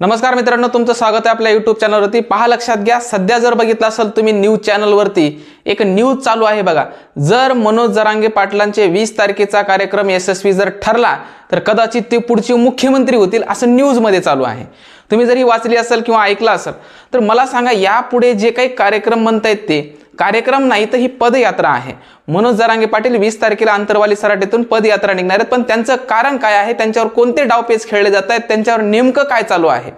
नमस्कार मित्रांनो तुमचं स्वागत आहे आपल्या यूट्यूब चॅनलवरती पहा लक्षात घ्या सध्या जर बघितलं असेल तुम्ही न्यूज चॅनलवरती एक न्यूज चालू आहे बघा. जर मनोज जरांगे पाटलांचे वीस तारखेचा कार्यक्रम यशस्वी जर ठरला तर कदाचित ते पुढचे मुख्यमंत्री होतील असं न्यूजमध्ये चालू आहे. तुम्ही जरी वाचली असेल किंवा ऐकलं असेल तर मला सांगा यापुढे जे काही कार्यक्रम म्हणतायत ते कार्यक्रम नाही तर ही पदयात्रा आहे. मनोज जरांगे पाटील वीस तारखेला अंतरवाली सराटेतून पदयात्रा निघणार आहेत पण त्यांचं कारण काय आहे? त्यांच्यावर कोणते डावपेच खेळले जात आहेत त्यांच्यावर नेमकं काय चालू आहे?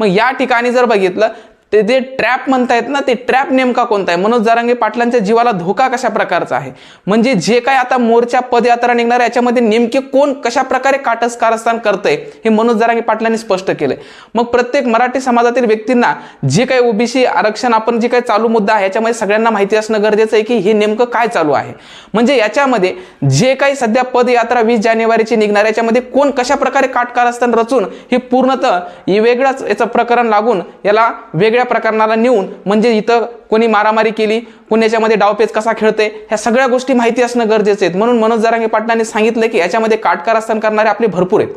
मग या ठिकाणी जर बघितलं ते जे ट्रॅप म्हणतायत ना ते ट्रॅप नेमका कोणता आहे? मनोज जारांगे पाटलांच्या जीवाला धोका कशा प्रकारचा आहे? म्हणजे जे काय आता मोर्चा पदयात्रा निघणार आहे याच्यामध्ये नेमके कोण कशा प्रकारे काटस कारस्थान करतंय हे मनोज जरांगे पाटलांनी स्पष्ट केलंय. मग प्रत्येक मराठी समाजातील व्यक्तींना जे काही ओबीसी आरक्षण आपण जे काही चालू मुद्दा आहे याच्यामध्ये सगळ्यांना माहिती असणं गरजेचं आहे की हे नेमकं काय चालू आहे? म्हणजे याच्यामध्ये जे काही सध्या पदयात्रा वीस जानेवारीची निघणार आहे, याच्यामध्ये कोण कशा प्रकारे काटकारस्थान रचून हे पूर्णतः वेगळंच याचं प्रकरण लागून याला वेगळ्या प्रकरणाला नेऊन म्हणजे इथं कोणी मारामारी केली कोणी याच्यामध्ये डावपेच कसा खेळते ह्या सगळ्या गोष्टी माहिती असणं गरजेचं आहे. म्हणून मनोज जरांगे पाटलांनी सांगितलं की याच्यामध्ये काटकारस्थान करणारे आपले भरपूर आहेत.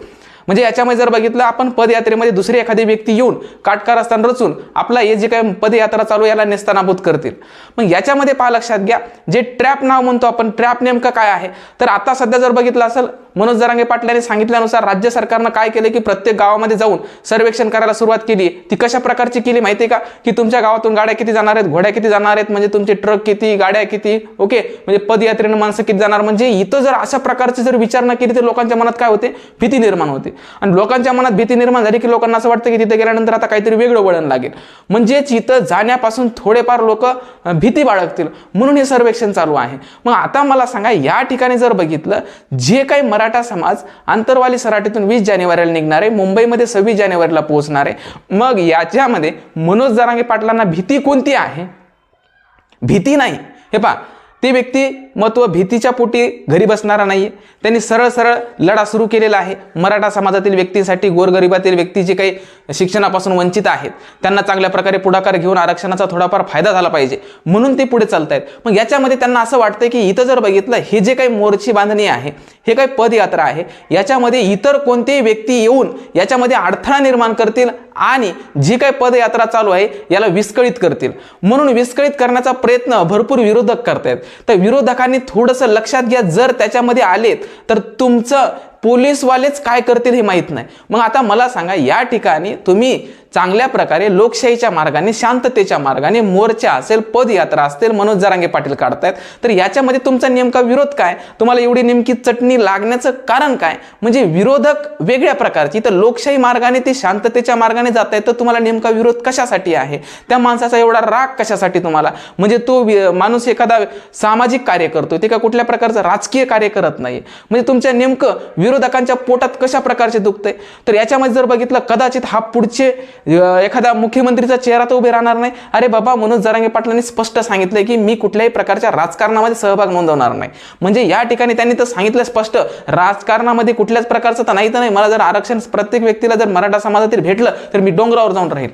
म्हणजे याच्यामध्ये जर बघितलं आपण पदयात्रेमध्ये दुसरी एखादी व्यक्ती येऊन काटकार असताना रचून आपला हे जे काही पदयात्रा चालू याला नेस्तानाभूत करतील. मग याच्यामध्ये पहा लक्षात घ्या जे ट्रॅप नाव म्हणतो आपण ट्रॅप नेमकं काय आहे? तर आता सध्या जर बघितलं असेल मनोज जरांगे पाटलांनी सांगितल्यानुसार राज्य सरकारनं काय केलं की प्रत्येक गावामध्ये जाऊन सर्वेक्षण करायला सुरुवात केली. ती कशा प्रकारची केली माहिती आहे का? की तुमच्या गावातून गाड्या किती जाणार आहेत घोड्या किती जाणार आहेत म्हणजे तुमचे ट्रक किती गाड्या किती ओके? म्हणजे पदयात्रेनं माणसं किती जाणार? म्हणजे इथं जर अशा प्रकारची जर विचारणा केली तर लोकांच्या मनात काय होते? भीती निर्माण होते. आणि लोकांच्या मनात भीती निर्माण झाली की लोकांना असं वाटतं की तिथे गेल्यानंतर आता काहीतरी वेगळं वळण लागेल. म्हणजेच इथं जाण्यापासून थोडेफार लोक भीती बाळगतील. म्हणून हे सर्वेक्षण चालू आहे. मग आता मला सांगा या ठिकाणी जर बघितलं जे काही मराठा समाज आंतरवाली सराटीतून वीस जानेवारीला निघणार आहे मुंबईमध्ये सव्वीस जानेवारीला पोहोचणार आहे. मग याच्यामध्ये मनोज जरांगे पाटलांना भीती कोणती आहे? भीती नाही. हे पा ती व्यक्ती महत्त्व भीतीच्या पोटी घरी बसणारा नाही त्यांनी सरळ सरळ लढा सुरू केलेला आहे. मराठा समाजातील व्यक्तींसाठी गोरगरिबातील व्यक्ती जे काही शिक्षणापासून वंचित आहेत त्यांना चांगल्या प्रकारे पुढाकार घेऊन आरक्षणाचा थोडाफार फायदा झाला पाहिजे. म्हणून ते पुढे चालत आहेत मग याच्यामध्ये त्यांना असं वाटतं की इथं जर बघितलं हे जे काही मोर्ची बांधणी आहे हे काही पदयात्रा आहे याच्यामध्ये इतर कोणतेही व्यक्ती येऊन याच्यामध्ये अडथळा निर्माण करतील आणि जी काही पदयात्रा चालू आहे याला विस्कळीत करतील. म्हणून विस्कळीत करण्याचा प्रयत्न भरपूर विरोधक करतायत. तर विरोधकांनी थोडंसं लक्षात घ्या जर त्याच्यामध्ये आलेत तर तुमचं पोलीसवालेच काय करतील हे माहीत नाही. मग आता मला सांगा या ठिकाणी तुम्ही चांगल्या प्रकारे लोकशाहीच्या मार्गाने शांततेच्या मार्गाने मोर्चा असेल पदयात्रा असेल मनोज जरांगे पाटील काढतायत. तर याच्यामध्ये तुमचा नेमका विरोध काय? तुम्हाला एवढी नेमकी चटणी लागण्याचं कारण काय? म्हणजे विरोधक वेगळ्या प्रकारची. तर लोकशाही मार्गाने ते शांततेच्या मार्गाने जात आहेत तर तुम्हाला नेमका विरोध कशासाठी आहे? त्या माणसाचा एवढा राग कशासाठी तुम्हाला? म्हणजे तो माणूस एखादा सामाजिक कार्य करतोय ते का कुठल्या प्रकारचं राजकीय कार्य करत नाही म्हणजे तुमच्या नेमकं विरोधकांच्या पोटात कशा प्रकारचे दुखतंय? तर याच्यामध्ये जर बघितलं कदाचित हा पुढचे एखादा मुख्यमंत्रीचा चेहरा तर उभे राहणार नाही. अरे बाबा मनोज जरांगे पाटलांनी स्पष्ट सांगितलंय की मी कुठल्याही प्रकारच्या राजकारणामध्ये सहभाग नोंदवणार नाही. म्हणजे या ठिकाणी त्यांनी तर सांगितलं स्पष्ट राजकारणामध्ये कुठल्याच प्रकारचं तर नाही तर नाही. मला जर आरक्षण प्रत्येक व्यक्तीला जर मराठा समाजातील भेटलं तर मी डोंगरावर जाऊन राहील.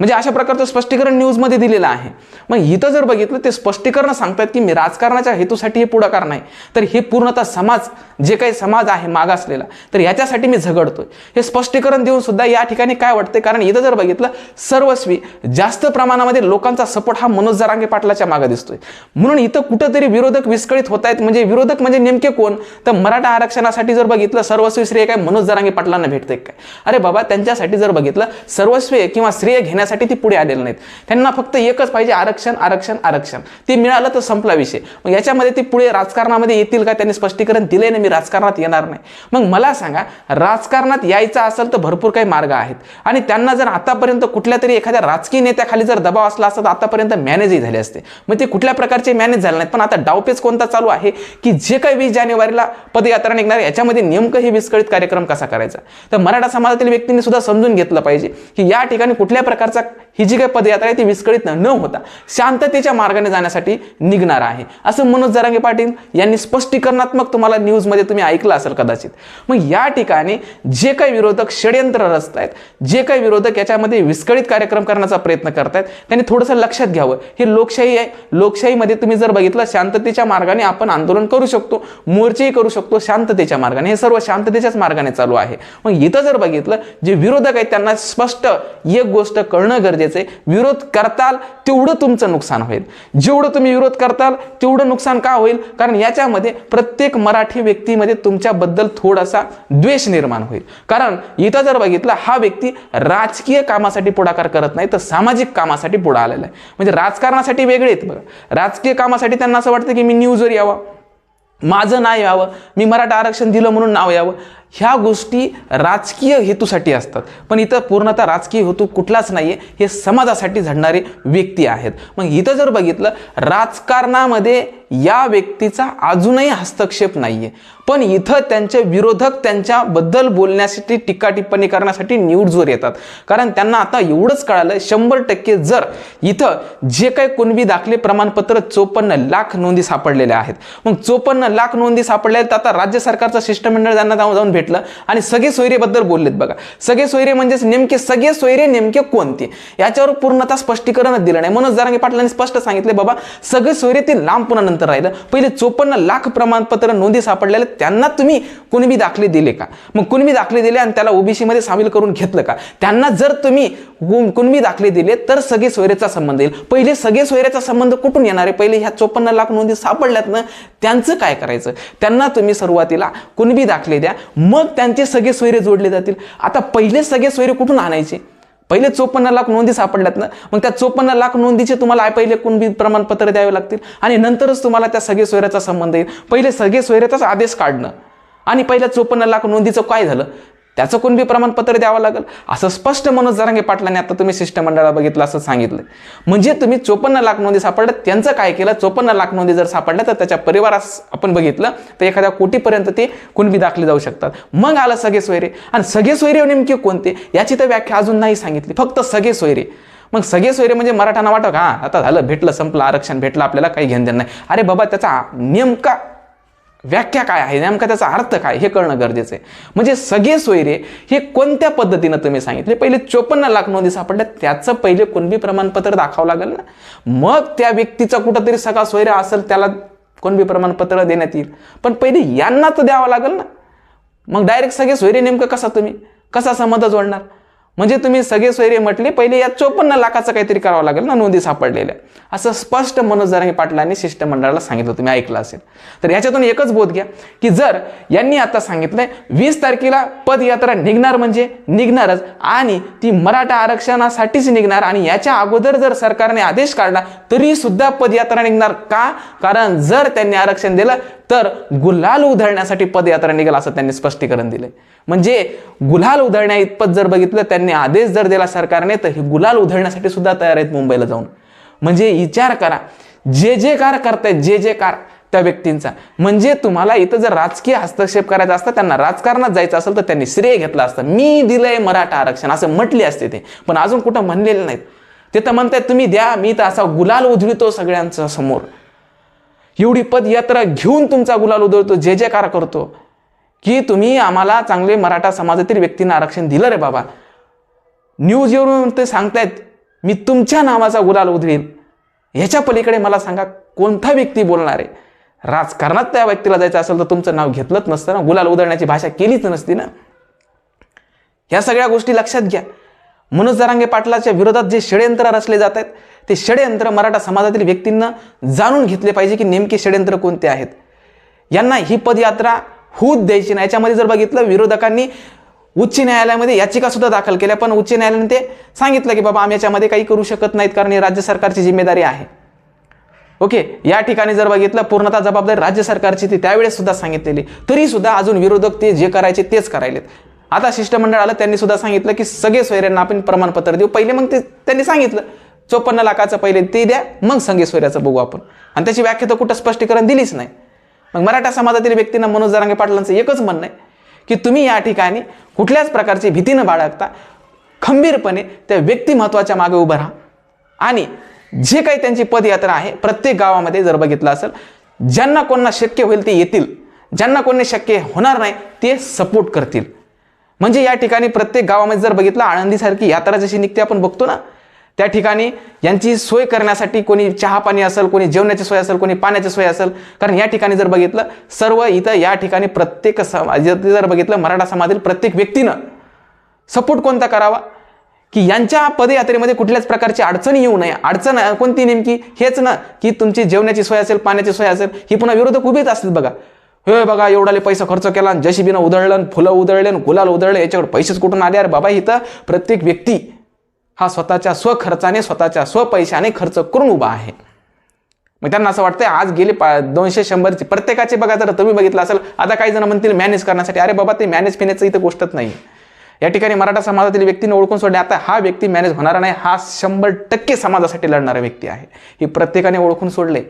म्हणजे अशा प्रकारचं स्पष्टीकरण न्यूजमध्ये दिलेलं आहे. मग इथं जर बघितलं ते स्पष्टीकरण सांगतात की मी राजकारणाच्या हेतूसाठी हे पुढाकार नाही. तर हे पूर्णतः समाज जे काही समाज आहे मागासलेला तर याच्यासाठी मी झगडतोय. हे स्पष्टीकरण देऊन सुद्धा या ठिकाणी काय वाटते कारण इथं जर बघितलं सर्वस्वी जास्त प्रमाणामध्ये लोकांचा सपोर्ट हा मनोज जरांगे पाटलाच्या मागे दिसतोय. म्हणून इथं कुठंतरी विरोधक विस्कळीत होत आहेत म्हणजे विरोधक म्हणजे नेमके कोण? तर मराठा आरक्षणासाठी जर बघितलं सर्वस्वी श्रेय काय? मनोज जरांगे पाटलांना भेटते काय? अरे बाबा त्यांच्यासाठी जर बघितलं सर्वस्वी किंवा श्रेय घेण्यासाठी ती पुढे आलेले नाहीत. त्यांना फक्त एकच पाहिजे आरक्षण आरक्षण आरक्षण. ते मिळालं तर संपला विषय. मग याच्यामध्ये ती पुढे राजकारणामध्ये येतील का? त्यांनी स्पष्टीकरण दिले नाही मी राजकारणात येणार नाही. मग मला सांगा राजकारणात यायचं असेल तर भरपूर काही मार्ग आहेत. आणि त्यांना जर आतापर्यंत कुठल्या तरी एखाद्या राजकीय नेत्याखाली जर दबाव असला असता तर आतापर्यंत मॅनेजही झाले असते. मग ते कुठल्या प्रकारचे मॅनेज झाले नाहीत. पण आता डावपेच कोणता चालू आहे? की जे काही वीस जानेवारीला पदयात्रा निघणार याच्यामध्ये नेमकं हे विस्कळीत कार्यक्रम कसा करायचा? तर मराठा समाजातील व्यक्तींनी सुद्धा समजून घेतलं पाहिजे की या ठिकाणी कुठल्या प्रकारचं आरक्षणाचा ही जी काही पदयात्रा आहे ती विस्कळीत न होता शांततेच्या मार्गाने जाण्यासाठी निघणार आहे. असं मनोज जरांगे पाटील यांनी स्पष्टीकरणात्मक तुम्हाला न्यूजमध्ये तुम्ही ऐकलं असेल कदाचित. मग या ठिकाणी जे काही विरोधक षडयंत्र रचत आहेत जे काही विरोधक याच्यामध्ये विस्कळीत कार्यक्रम करण्याचा प्रयत्न करतायत त्यांनी थोडंसं लक्षात घ्यावं. हे लोकशाही आहे. लोकशाहीमध्ये तुम्ही जर बघितलं शांततेच्या मार्गाने आपण आंदोलन करू शकतो मोर्चेही करू शकतो शांततेच्या मार्गाने. हे सर्व शांततेच्याच मार्गाने चालू आहे. मग इथं जर बघितलं जे विरोधक आहेत त्यांना स्पष्ट एक गोष्ट कळणं गरजेचं आहे. विरोध करताल तेवढं तुमचं नुकसान होईल. जेवढं तुम्ही विरोध करताल तेवढं नुकसान का होईल? कारण याच्यामध्ये प्रत्येक मराठी व्यक्तीमध्ये तुमच्याबद्दल थोडासा द्वेष निर्माण होईल. कारण इथं जर बघितलं हा व्यक्ती राजकीय कामासाठी पुढाकार करत नाही तर सामाजिक कामासाठी पुढे आलेला आहे. म्हणजे राजकारणासाठी वेगळे आहेत बघा. राजकीय कामासाठी त्यांना असं वाटतं की मी न्यूजवर यावं. माझं नाव यावं. मी मराठा आरक्षण दिलं म्हणून नाव यावं. ह्या गोष्टी राजकीय हेतूसाठी असतात. पण इथं पूर्णतः राजकीय हेतू कुठलाच नाही आहे हे समाजासाठी झडणारे व्यक्ती आहेत. मग इथं जर बघितलं राजकारणामध्ये या व्यक्तीचा अजूनही हस्तक्षेप नाही आहे पण इथं त्यांचे विरोधक त्यांच्याबद्दल बोलण्यासाठी टीका टिप्पणी करण्यासाठी न्यूजवर येतात. कारण त्यांना आता एवढंच कळालं शंभर टक्के जर इथं जे काही कुणबी दाखले प्रमाणपत्र चोपन्न लाख नोंदी सापडलेल्या आहेत. मग चोपन्न लाख नोंदी सापडल्या आहेत आता राज्य सरकारचं शिष्टमंडळ त्यांना जाऊन जाऊन भेटलं आणि सगळे सोयरेबद्दल बोललेत बघा. सगळे सोयरे म्हणजेच नेमके सगळे सोयरे नेमके कोणते? याच्यावर पूर्णतः स्पष्टीकरणच दिलं नाही. म्हणून जरांगे पाटलांनी स्पष्ट सांगितले बाबा सगळे सोयरे ते लांब पुन्हा नंतर राहिलं. पहिले चोपन्न लाख प्रमाणपत्र नोंदी सापडलेले त्यांना तुम्ही कुणबी दाखले दिले का? मग कुणबी दाखले दिले आणि त्याला ओबीसी मध्ये सामील करून घेतलं का? त्यांना जर तुम्ही कुणबी दाखले दिले तर सगळे सोयरेचा संबंध येईल. पहिले सगळे सोयऱ्याचा संबंध कुठून येणार आहे? पहिले ह्या चोपन्न लाख नोंदी सापडल्यात ना? त्यांचं काय करायचं? त्यांना तुम्ही सुरुवातीला कुणबी दाखले द्या. मग त्यांचे सगळे सोयरे जोडले जातील. आता पहिले सगळे सोयरे कुठून आणायचे? पहिले चोपन्न लाख नोंदी सापडल्यात ना? मग त्या चोपन्न लाख नोंदीचे तुम्हाला आय पहिले कुणबी प्रमाणपत्र द्यावे लागतील? आणि नंतरच तुम्हाला त्या सगळे सोयऱ्याचा संबंध येईल. पहिले सगळे सोयऱ्याचाच आदेश काढणं. आणि पहिल्या चोपन्न लाख नोंदीचं काय झालं? त्याचं कुणबी प्रमाणपत्र द्यावं लागेल? असं स्पष्ट मनोज जरांगे पाटलांनी आता तुम्ही शिष्टमंडळाला बघितलं असं सांगितलं. म्हणजे तुम्ही चोपन्न लाख नोंदी सापडल्या त्यांचं काय केलं? चोपन्न लाख नोंदी जर सापडल्या तर त्याच्या परिवारास आपण बघितलं तर एखाद्या कोटीपर्यंत ते कुणबी दाखले जाऊ शकतात. मग आलं सगळे सोयरे. आणि सगळे सोयरे नेमके कोणते? याची तर व्याख्या अजून नाही सांगितली. फक्त सगळे सोयरे. मग सगळे सोयरे म्हणजे मराठांना वाटत हा आता झालं भेटलं संपलं आरक्षण भेटलं आपल्याला काही घेणं देणं नाही. अरे बाबा त्याचा नेमका व्याख्या काय आहे? नेमका त्याचा अर्थ काय हे कळणं गरजेचं आहे. म्हणजे सगळे सोयरे हे कोणत्या पद्धतीनं तुम्ही सांगितले? पहिले चोपन्न लाख नोंदी सापडल्या. त्याचं पहिले कुणबी प्रमाणपत्र दाखवावं लागेल ना? मग त्या व्यक्तीचा कुठंतरी सगळा सोयरा असेल त्याला कोणबी प्रमाणपत्र देण्यात येईल. पण पहिले यांना तर द्यावं लागेल ना? मग डायरेक्ट सगळे सोयरे नेमकं कसा तुम्ही? कसा संबंध जोडणार? म्हणजे तुम्ही सगळे सोयरे म्हटले पहिले या चोपन्न लाखाचं काहीतरी करावं लागेल ना नोंदी सापडलेल्या. असं स्पष्ट मनोज जरांगे पाटलांनी शिष्टमंडळाला सांगितलं तुम्ही ऐकलं असेल. तर याच्यातून एकच बोध घ्या की जर यांनी आता सांगितलंय वीस तारखेला पदयात्रा निघणार म्हणजे निघणारच आणि ती मराठा आरक्षणासाठीच निघणार आणि याच्या अगोदर जर सरकारने आदेश काढला तरी सुद्धा पदयात्रा निघणार का? कारण जर त्यांनी आरक्षण दिलं तर गुलाल उधळण्यासाठी पदयात्रा निघेल असं त्यांनी स्पष्टीकरण दिलंय. म्हणजे गुलाल उधळण्या इतपत जर बघितलं त्यांनी आदेश जर दिला सरकारने तर हे गुलाल उधळण्यासाठी सुद्धा तयार आहेत मुंबईला जाऊन. म्हणजे विचार करा जे जे कार करतायत जे जे कार त्या व्यक्तींचा. म्हणजे तुम्हाला इथं जर राजकीय हस्तक्षेप करायचा असता त्यांना राजकारणात जायचं असेल तर त्यांनी श्रेय घेतलं असतं. मी दिलंय मराठा आरक्षण असं म्हटले असते ते. पण अजून कुठं म्हणलेले नाहीत. ते तर म्हणतात तुम्ही द्या मी तर असा गुलाल उधळतो सगळ्यांच्या समोर. एवढी पदयात्रा घेऊन तुमचा गुलाल उधळतो जे जे कार करतो. की तुम्ही आम्हाला चांगले मराठा समाजातील व्यक्तींना आरक्षण दिलं रे बाबा. न्यूज येऊन ते सांगतायत मी तुमच्या नावाचा गुलाल उधळील ह्याच्या पलीकडे मला सांगा कोणता व्यक्ती बोलणार आहे? राजकारणात त्या व्यक्तीला जायचं असेल तर तुमचं नाव घेतलंच नसतं ना. गुलाल उधळण्याची भाषा केलीच नसती ना. ह्या सगळ्या गोष्टी लक्षात घ्या. मनोज जरांगे पाटलाच्या विरोधात जे षडयंत्र रचले जात आहेत ते षडयंत्र मराठा समाजातील व्यक्तींना जाणून घेतले पाहिजे की नेमके षडयंत्र कोणते आहेत. यांना ही पदयात्रा होऊच द्यायची नाही. याच्यामध्ये जर बघितलं विरोधकांनी उच्च न्यायालयामध्ये याचिका सुद्धा दाखल केल्या पण उच्च न्यायालयाने ते सांगितलं की बाबा आम्ही याच्यामध्ये काही करू शकत नाहीत कारण ही राज्य सरकारची जिम्मेदारी आहे. ओके या ठिकाणी जर बघितलं पूर्णतः जबाबदारी राज्य सरकारची ती त्यावेळेस सुद्धा सांगितलेली. तरी सुद्धा अजून विरोधक ते जे करायचे तेच करायलेत. आता शिष्टमंडळ आलं त्यांनी सुद्धा सांगितलं की सगळे सोयऱ्यांना आपण प्रमाणपत्र देऊ. पहिले मग ते त्यांनी सांगितलं चोपन्न लाखाचं पहिले ते द्या मग संघे सोयऱ्याचं बघू आपण. आणि त्याची व्याख्या तर कुठं स्पष्टीकरण दिलीच नाही. मग मराठा समाजातील व्यक्तींना मनोज जरांगे पाटलांचं एकच म्हणणं आहे की तुम्ही या ठिकाणी कुठल्याच प्रकारची भीती न बाळगता. खंबीरपणे त्या व्यक्तिमत्वाच्या मागे उभं राहा. आणि जे काही त्यांची पदयात्रा आहे प्रत्येक गावामध्ये जर बघितलं असेल ज्यांना कोणना शक्य होईल ते येतील. ज्यांना कोणी शक्य होणार नाही ते सपोर्ट करतील. म्हणजे या ठिकाणी प्रत्येक गावामध्ये जर बघितलं आळंदीसारखी यात्रा जशी निघते आपण बघतो ना त्या ठिकाणी यांची सोय करण्यासाठी कोणी चहा पाणी असेल कोणी जेवणाची सोय असेल कोणी पाण्याची सोय असेल कारण या ठिकाणी जर बघितलं सर्व इथं या ठिकाणी प्रत्येक समाज जर बघितलं मराठा समाजातील प्रत्येक व्यक्तीनं सपोर्ट कोणता करावा? की यांच्या पदयात्रेमध्ये कुठल्याच प्रकारची अडचणी येऊ नये. अडचण कोणती नेमकी? हेच ना की तुमची जेवणाची सोय असेल पाण्याची सोय असेल ही पुन्हा विरोधक उभेच असतील बघा. हे बघा एवढाले पैसा खर्च केला आणि जशीबीनं उधळलं फुलं उधळले आणि गुलाल उधळले याच्याकडे पैसेच कुठून आले? अरे बाबा इथं प्रत्येक व्यक्ती हा स्वतःच्या स्वखर्चाने स्वतःच्या स्वपैशाने खर्च करून उभा आहे. मग त्यांना असं वाटतंय आज गेले पा दोनशे शंभरची प्रत्येकाचे बघा जर तुम्ही बघितलं असेल आता काही जण म्हणतील मॅनेज करण्यासाठी अरे बाबा ते मॅनेज फिनेजचं इथं गोष्टच नाही. या ठिकाणी मराठा समाजातील व्यक्तीने ओळखून सोडले आता हा व्यक्ती मॅनेज होणारा नाही हा शंभर टक्के समाजासाठी लढणारा व्यक्ती आहे. ही प्रत्येकाने ओळखून सोडले.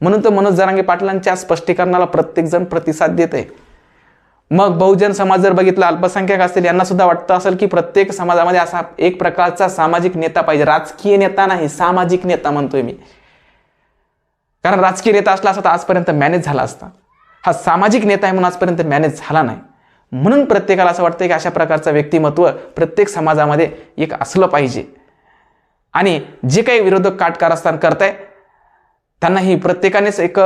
म्हणून तर मनोज जरांगे पाटलांच्या स्पष्टीकरणाला प्रत्येकजण प्रतिसाद देत आहे मग बहुजन समाज जर बघितला अल्पसंख्याक असतील यांना सुद्धा वाटतं असेल की प्रत्येक समाजामध्ये असा एक प्रकारचा सामाजिक नेता पाहिजे. राजकीय नेता नाही सामाजिक नेता म्हणतोय मी. कारण राजकीय नेता असला असता तर आजपर्यंत मॅनेज झाला असता. हा सामाजिक नेता आहे म्हणून आजपर्यंत मॅनेज झाला नाही. म्हणून प्रत्येकाला असं वाटतं की अशा प्रकारचं व्यक्तिमत्व प्रत्येक समाजामध्ये एक असलं पाहिजे. आणि जे काही विरोधक काटकारस्थान करताय त्यांना ही प्रत्येकानेच एक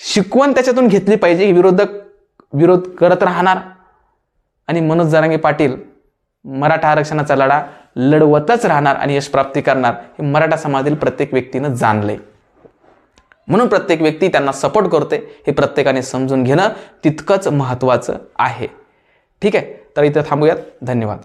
शिकवण त्याच्यातून घेतली पाहिजे की विरोधक विरोध करत राहणार. आणि मनोज जरांगे पाटील मराठा आरक्षणाचा लढा लढवतच राहणार आणि यश प्राप्ती करणार हे मराठा समाजातील प्रत्येक व्यक्तीनं जाणलंय. म्हणून प्रत्येक व्यक्ती त्यांना सपोर्ट करते हे प्रत्येकाने समजून घेणं तितकंच महत्त्वाचं आहे. ठीक आहे? तर इथं थांबूयात. धन्यवाद.